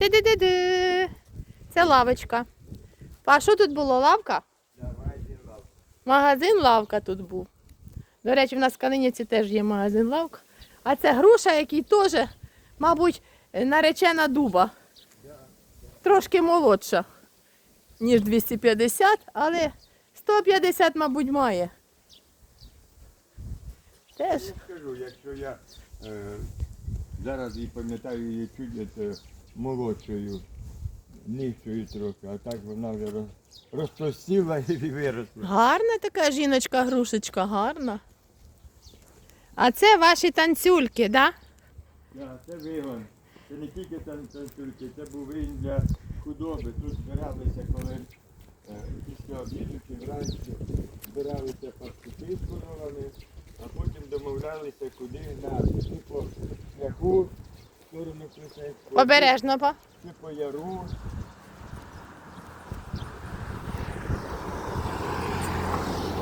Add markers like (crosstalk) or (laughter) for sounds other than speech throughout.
Ди-ди-ди-ди. Це лавочка. А що тут було? Лавка? Магазин лавка тут був. До речі, в нас в Канинівці теж є магазин лавка. А це груша, який теж, мабуть, наречена дуба. Трошки молодша, ніж 250, але 150, мабуть, має. Теж. Я скажу, якщо я е, зараз і пам'ятаю її чуть е, молодшою, нижчою трохи, а так вона вже роз, розпростіла (laughs) і виросла. Гарна така жіночка, грушечка, гарна. А це ваші танцюльки, да? Да, це вигон. Це не тільки там танцюрки, це був вигін для худоби. Тут збиралися, коли е, після обіду чи вранці збиралися пастухи з коровами, а потім домовлялися, куди по шляху, сторону Обережно, па. чи по яру.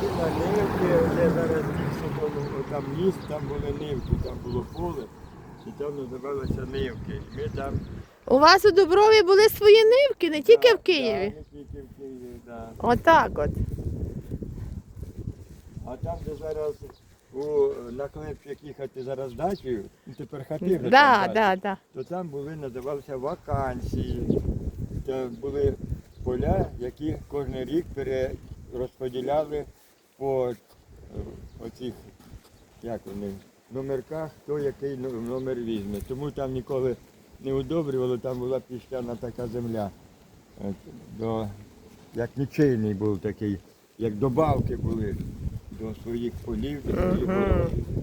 І на нивки, де зараз більше там міст, там були нивки, там було поле, і там називалося нивки. І ми там У вас у Дуброві були свої нивки, не тільки в Києві. да, не тільки в Києві, да. Отак от. А там, де зараз у на Клепчик їхати зараз ну тепер хати Да, да, да. то там були, називалися вакансії. Це були поля, які кожен рік перерозподіляли по е, оцих, як вони, номерках, хто який номер візьме. Тому там ніколи не удобрювали, там була піщана така земля. До, як нічийний був такий, як добавки були до своїх полів, і своїх городів.